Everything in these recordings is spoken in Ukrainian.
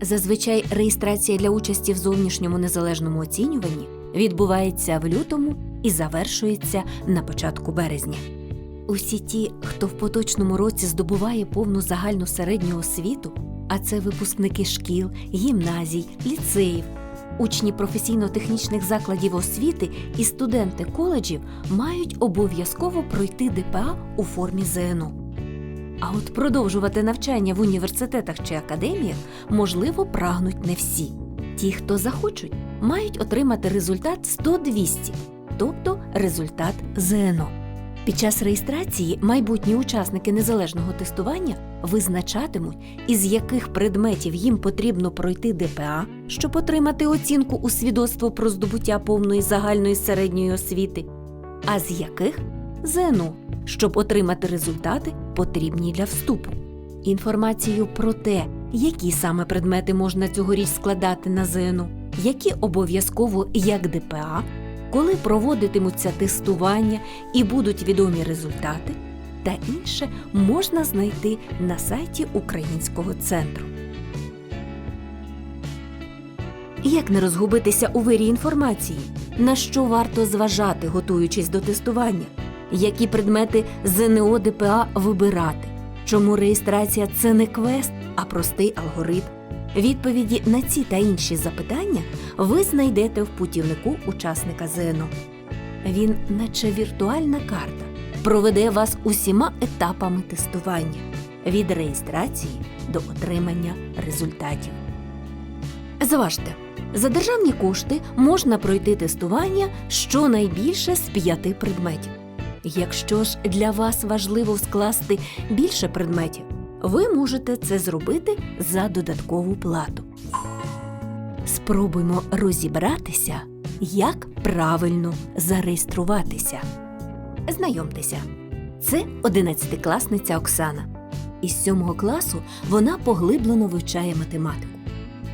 Зазвичай реєстрація для участі в зовнішньому незалежному оцінюванні відбувається в лютому і завершується на початку березня. Усі ті, хто в поточному році здобуває повну загальну середню освіту, а це випускники шкіл, гімназій, ліцеїв, учні професійно-технічних закладів освіти і студенти коледжів мають обов'язково пройти ДПА у формі ЗНО. А от продовжувати навчання в університетах чи академіях можливо прагнуть не всі. Ті, хто захочуть, мають отримати результат 100-200, тобто результат ЗНО. Під час реєстрації майбутні учасники незалежного тестування визначатимуть, із яких предметів їм потрібно пройти ДПА, щоб отримати оцінку у свідоцтво про здобуття повної загальної середньої освіти, а з яких ЗНО, щоб отримати результати, потрібні для вступу. Інформацію про те, які саме предмети можна цьогоріч складати на ЗНО, які обов'язково як ДПА, коли проводитимуться тестування і будуть відомі результати, та інше можна знайти на сайті Українського центру. Як не розгубитися у вирі інформації? На що варто зважати, готуючись до тестування? Які предмети ЗНО ДПА вибирати? Чому реєстрація це не квест, а простий алгоритм? Відповіді на ці та інші запитання ви знайдете в путівнику учасника ЗНО. Він, наче віртуальна карта, проведе вас усіма етапами тестування від реєстрації до отримання результатів. Зважте, за державні кошти можна пройти тестування щонайбільше з п'яти предметів. Якщо ж для вас важливо скласти більше предметів, ви можете це зробити за додаткову плату. Спробуймо розібратися, як правильно зареєструватися. Знайомтеся, це одинадцятикласниця Оксана. Із сьомого класу вона поглиблено вивчає математику.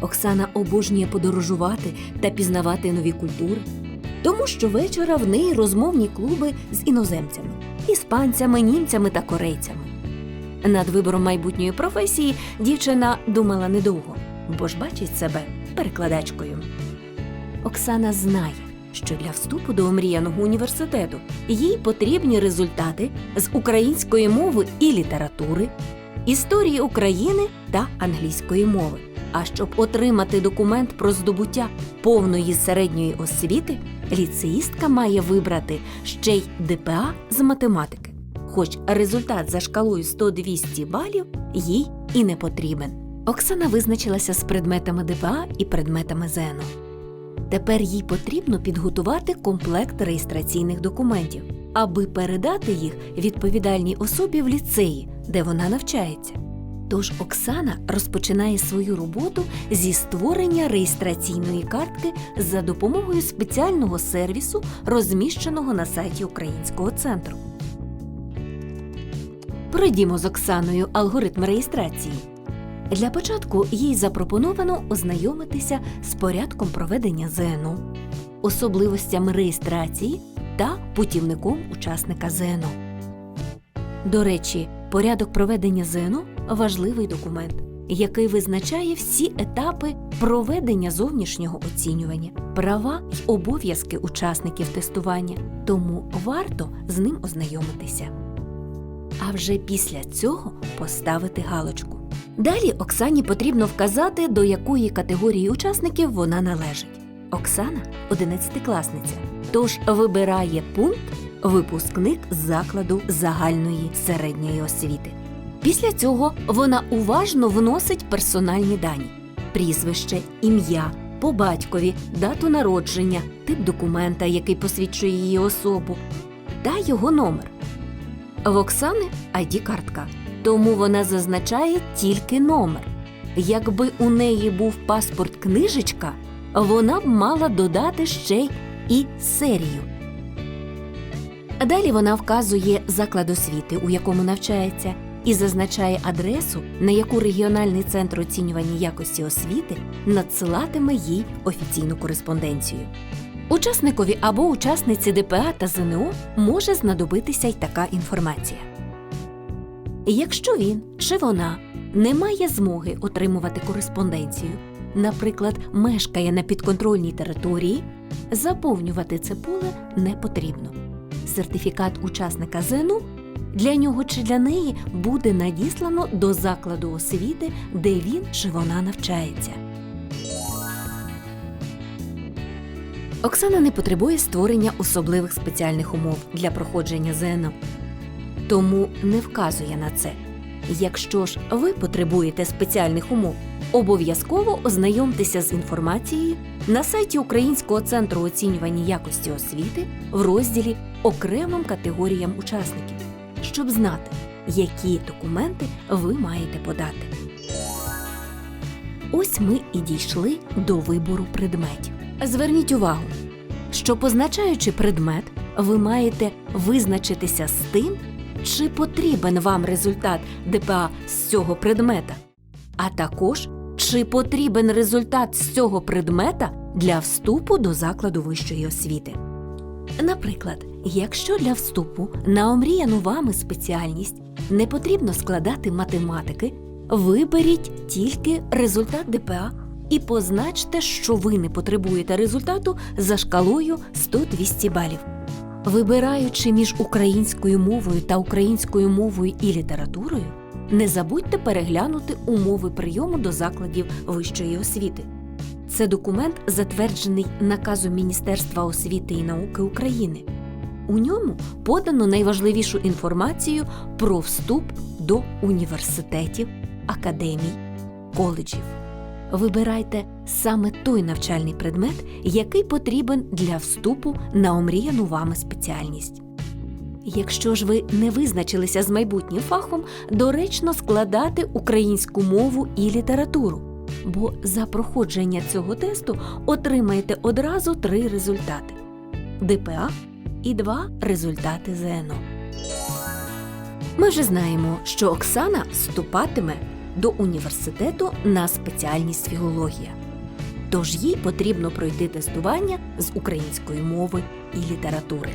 Оксана обожнює подорожувати та пізнавати нові культури, тому що вечора в неї розмовні клуби з іноземцями, іспанцями, німцями та корейцями. Над вибором майбутньої професії дівчина думала недовго, бо ж бачить себе перекладачкою. Оксана знає, що для вступу до омріяного університету їй потрібні результати з української мови і літератури, історії України та англійської мови. А щоб отримати документ про здобуття повної середньої освіти, ліцеїстка має вибрати ще й ДПА з математики хоч результат за шкалою 100-200 балів їй і не потрібен. Оксана визначилася з предметами ДПА і предметами ЗНО. Тепер їй потрібно підготувати комплект реєстраційних документів, аби передати їх відповідальній особі в ліцеї, де вона навчається. Тож Оксана розпочинає свою роботу зі створення реєстраційної картки за допомогою спеціального сервісу, розміщеного на сайті Українського центру. Пройдімо з Оксаною алгоритм реєстрації. Для початку їй запропоновано ознайомитися з порядком проведення ЗНО, особливостями реєстрації та путівником учасника ЗНО. До речі, порядок проведення ЗНО важливий документ, який визначає всі етапи проведення зовнішнього оцінювання, права й обов'язки учасників тестування, тому варто з ним ознайомитися а вже після цього поставити галочку. Далі Оксані потрібно вказати, до якої категорії учасників вона належить. Оксана одинадцятикласниця, тож вибирає пункт випускник закладу загальної середньої освіти. Після цього вона уважно вносить персональні дані: прізвище, ім'я, по батькові, дату народження, тип документа, який посвідчує її особу, та його номер. В Оксани id картка, тому вона зазначає тільки номер. Якби у неї був паспорт книжечка, вона б мала додати ще й серію. Далі вона вказує заклад освіти, у якому навчається, і зазначає адресу, на яку регіональний центр оцінювання якості освіти надсилатиме їй офіційну кореспонденцію. Учасникові або учасниці ДПА та ЗНО може знадобитися й така інформація. Якщо він чи вона не має змоги отримувати кореспонденцію, наприклад, мешкає на підконтрольній території, заповнювати це поле не потрібно. Сертифікат учасника ЗНО для нього чи для неї буде надіслано до закладу освіти, де він чи вона навчається. Оксана не потребує створення особливих спеціальних умов для проходження ЗНО, тому не вказує на це. Якщо ж ви потребуєте спеціальних умов, обов'язково ознайомтеся з інформацією на сайті Українського центру оцінювання якості освіти в розділі окремим категоріям учасників, щоб знати, які документи ви маєте подати. Ось ми і дійшли до вибору предметів. Зверніть увагу, що позначаючи предмет, ви маєте визначитися з тим, чи потрібен вам результат ДПА з цього предмета, а також чи потрібен результат з цього предмета для вступу до закладу вищої освіти. Наприклад, якщо для вступу на омріяну вами спеціальність не потрібно складати математики, виберіть тільки результат ДПА і позначте, що ви не потребуєте результату за шкалою 100-200 балів. Вибираючи між українською мовою та українською мовою і літературою, не забудьте переглянути умови прийому до закладів вищої освіти. Це документ, затверджений наказом Міністерства освіти і науки України. У ньому подано найважливішу інформацію про вступ до університетів, академій, коледжів. Вибирайте саме той навчальний предмет, який потрібен для вступу на омріяну вами спеціальність. Якщо ж ви не визначилися з майбутнім фахом, доречно складати українську мову і літературу, бо за проходження цього тесту отримаєте одразу три результати: ДПА і два результати ЗНО. Ми вже знаємо, що Оксана вступатиме до університету на спеціальність філологія. Тож їй потрібно пройти тестування з української мови і літератури.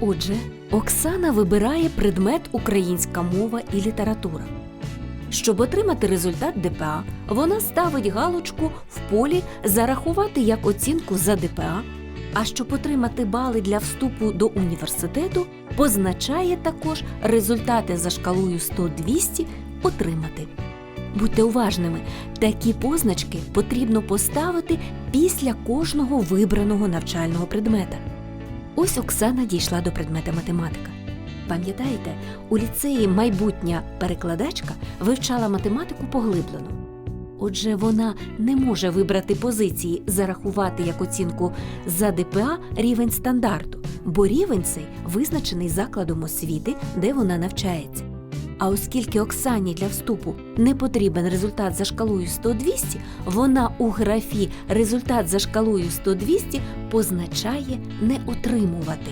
Отже, Оксана вибирає предмет українська мова і література. Щоб отримати результат ДПА, вона ставить галочку в полі Зарахувати як оцінку за ДПА. А щоб отримати бали для вступу до університету, позначає також результати за шкалою 100-200 отримати. Будьте уважними, такі позначки потрібно поставити після кожного вибраного навчального предмета. Ось Оксана дійшла до предмета математика. Пам'ятаєте, у ліцеї майбутня перекладачка вивчала математику поглиблено. Отже, вона не може вибрати позиції, зарахувати як оцінку за ДПА рівень стандарту, бо рівень цей визначений закладом освіти, де вона навчається. А оскільки Оксані для вступу не потрібен результат за шкалою 100-200, вона у графі результат за шкалою 100-200 позначає не отримувати.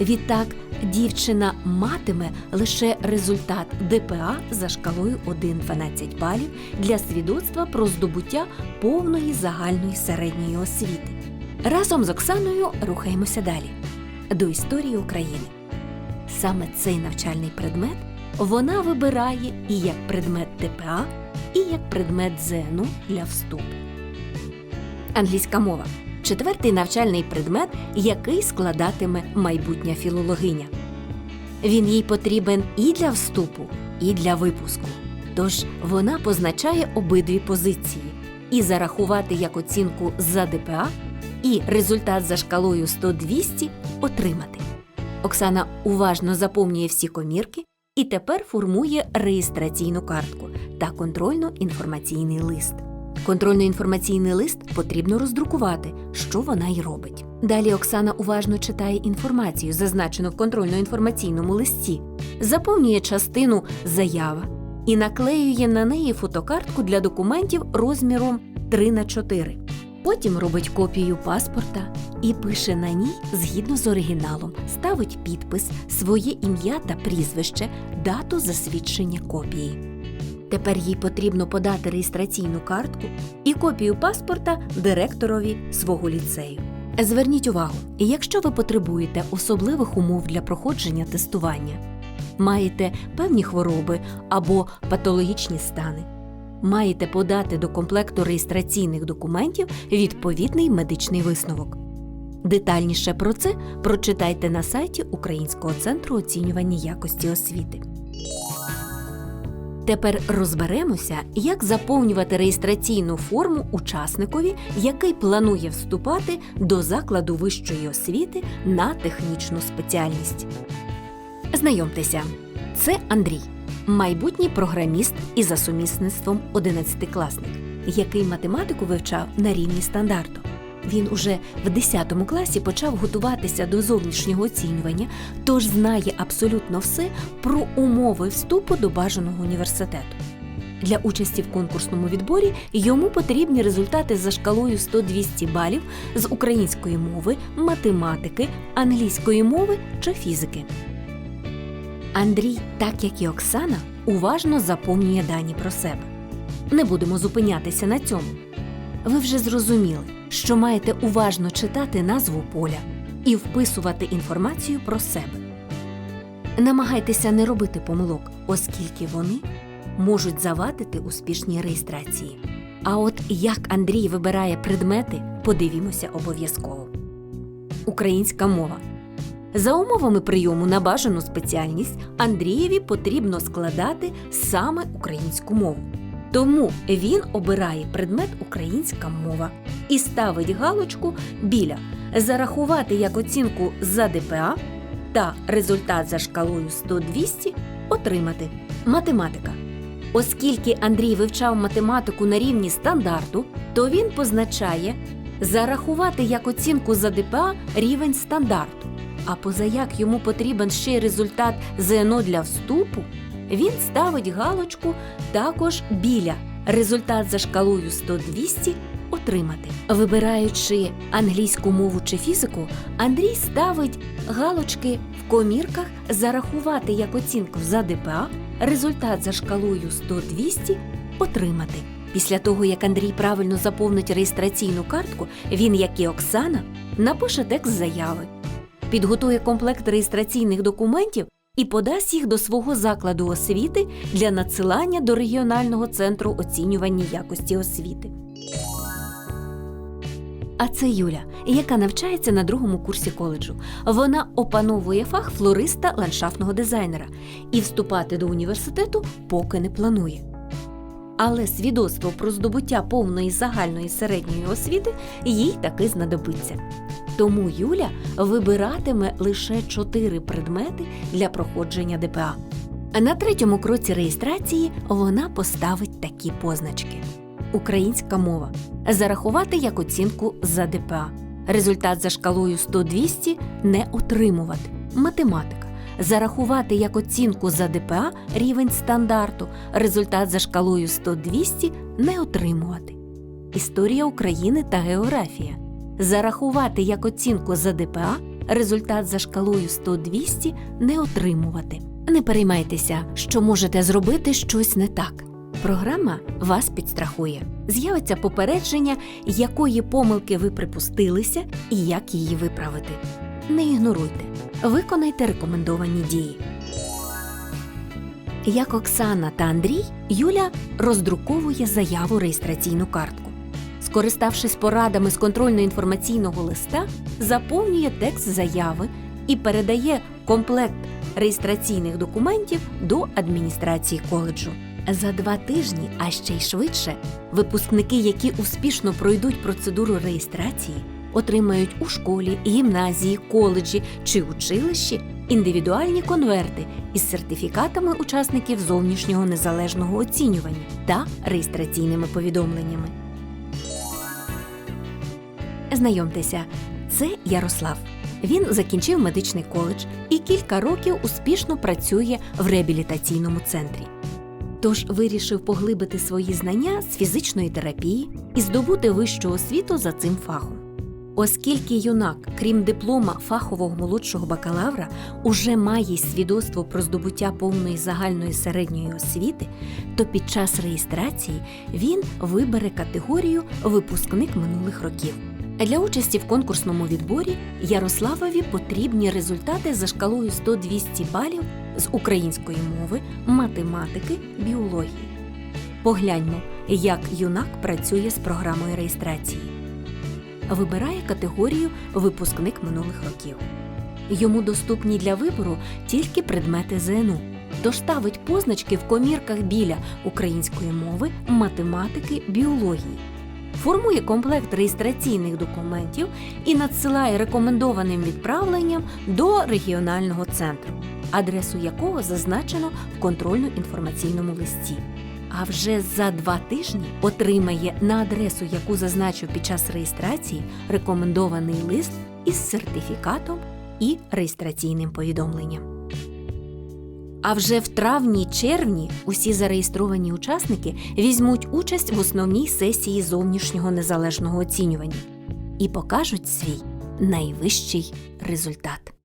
Відтак, дівчина матиме лише результат ДПА за шкалою 1-12 балів для свідоцтва про здобуття повної загальної середньої освіти. Разом з Оксаною рухаємося далі до історії України. Саме цей навчальний предмет вона вибирає і як предмет ДПА, і як предмет ЗНО для вступу. Англійська мова четвертий навчальний предмет, який складатиме майбутня філологиня. Він їй потрібен і для вступу, і для випуску. Тож вона позначає обидві позиції і зарахувати як оцінку за ДПА, і результат за шкалою 100-200 отримати. Оксана уважно заповнює всі комірки і тепер формує реєстраційну картку та контрольно-інформаційний лист. Контрольно-інформаційний лист потрібно роздрукувати, що вона й робить. Далі Оксана уважно читає інформацію, зазначену в контрольно-інформаційному листі, заповнює частину заява і наклеює на неї фотокартку для документів розміром 3 на 4. Потім робить копію паспорта і пише на ній згідно з оригіналом, ставить підпис, своє ім'я та прізвище, дату засвідчення копії. Тепер їй потрібно подати реєстраційну картку і копію паспорта директорові свого ліцею. Зверніть увагу, якщо ви потребуєте особливих умов для проходження тестування, маєте певні хвороби або патологічні стани. Маєте подати до комплекту реєстраційних документів відповідний медичний висновок. Детальніше про це прочитайте на сайті Українського центру оцінювання якості освіти. Тепер розберемося, як заповнювати реєстраційну форму учасникові, який планує вступати до закладу вищої освіти на технічну спеціальність. Знайомтеся, це Андрій, майбутній програміст і за сумісництвом 11-класник, який математику вивчав на рівні стандарту. Він уже в 10 класі почав готуватися до зовнішнього оцінювання, тож знає абсолютно все про умови вступу до бажаного університету. Для участі в конкурсному відборі йому потрібні результати за шкалою 100-200 балів з української мови, математики, англійської мови чи фізики. Андрій, так як і Оксана, уважно заповнює дані про себе. Не будемо зупинятися на цьому. Ви вже зрозуміли, що маєте уважно читати назву поля і вписувати інформацію про себе. Намагайтеся не робити помилок, оскільки вони можуть завадити успішній реєстрації. А от як Андрій вибирає предмети, подивімося обов'язково. Українська мова. За умовами прийому на бажану спеціальність Андрієві потрібно складати саме українську мову. Тому він обирає предмет українська мова і ставить галочку біля зарахувати як оцінку за ДПА та результат за шкалою 100-200 отримати. Математика. Оскільки Андрій вивчав математику на рівні стандарту, то він позначає зарахувати як оцінку за ДПА рівень стандарту. А позаяк йому потрібен ще й результат ЗНО для вступу, він ставить галочку також біля результат за шкалою 100-200 отримати. Вибираючи англійську мову чи фізику, Андрій ставить галочки в комірках зарахувати як оцінку за ДПА, результат за шкалою 100-200 отримати. Після того, як Андрій правильно заповнить реєстраційну картку, він, як і Оксана, напише текст заяви, підготує комплект реєстраційних документів і подасть їх до свого закладу освіти для надсилання до регіонального центру оцінювання якості освіти. А це Юля, яка навчається на другому курсі коледжу. Вона опановує фах флориста ландшафтного дизайнера і вступати до університету поки не планує. Але свідоцтво про здобуття повної загальної середньої освіти їй таки знадобиться. Тому Юля вибиратиме лише чотири предмети для проходження ДПА. На третьому кроці реєстрації вона поставить такі позначки: Українська мова зарахувати як оцінку за ДПА. Результат за шкалою 100-200 не отримувати. Математика. Зарахувати як оцінку за ДПА рівень стандарту. Результат за шкалою 100-200 не отримувати. Історія України та географія. Зарахувати як оцінку за ДПА. Результат за шкалою 100-200 не отримувати. Не переймайтеся, що можете зробити щось не так. Програма вас підстрахує. З'явиться попередження, якої помилки ви припустилися і як її виправити. Не ігноруйте, виконайте рекомендовані дії. Як Оксана та Андрій, Юля роздруковує заяву реєстраційну картку. Скориставшись порадами з контрольно-інформаційного листа, заповнює текст заяви і передає комплект реєстраційних документів до адміністрації коледжу. За два тижні, а ще й швидше, випускники, які успішно пройдуть процедуру реєстрації, отримають у школі, гімназії, коледжі чи училищі індивідуальні конверти із сертифікатами учасників зовнішнього незалежного оцінювання та реєстраційними повідомленнями. Знайомтеся, це Ярослав. Він закінчив медичний коледж і кілька років успішно працює в реабілітаційному центрі. Тож вирішив поглибити свої знання з фізичної терапії і здобути вищу освіту за цим фахом. Оскільки юнак, крім диплома фахового молодшого бакалавра, уже має свідоцтво про здобуття повної загальної середньої освіти, то під час реєстрації він вибере категорію випускник минулих років. Для участі в конкурсному відборі Ярославові потрібні результати за шкалою 100-200 балів з української мови, математики, біології. Погляньмо, як юнак працює з програмою реєстрації. Вибирає категорію Випускник минулих років. Йому доступні для вибору тільки предмети ЗНУ, тож ставить позначки в комірках біля української мови, математики, біології. Формує комплект реєстраційних документів і надсилає рекомендованим відправленням до регіонального центру, адресу якого зазначено в контрольно-інформаційному листі. А вже за два тижні отримає на адресу, яку зазначив під час реєстрації, рекомендований лист із сертифікатом і реєстраційним повідомленням. А вже в травні-червні усі зареєстровані учасники візьмуть участь в основній сесії зовнішнього незалежного оцінювання і покажуть свій найвищий результат.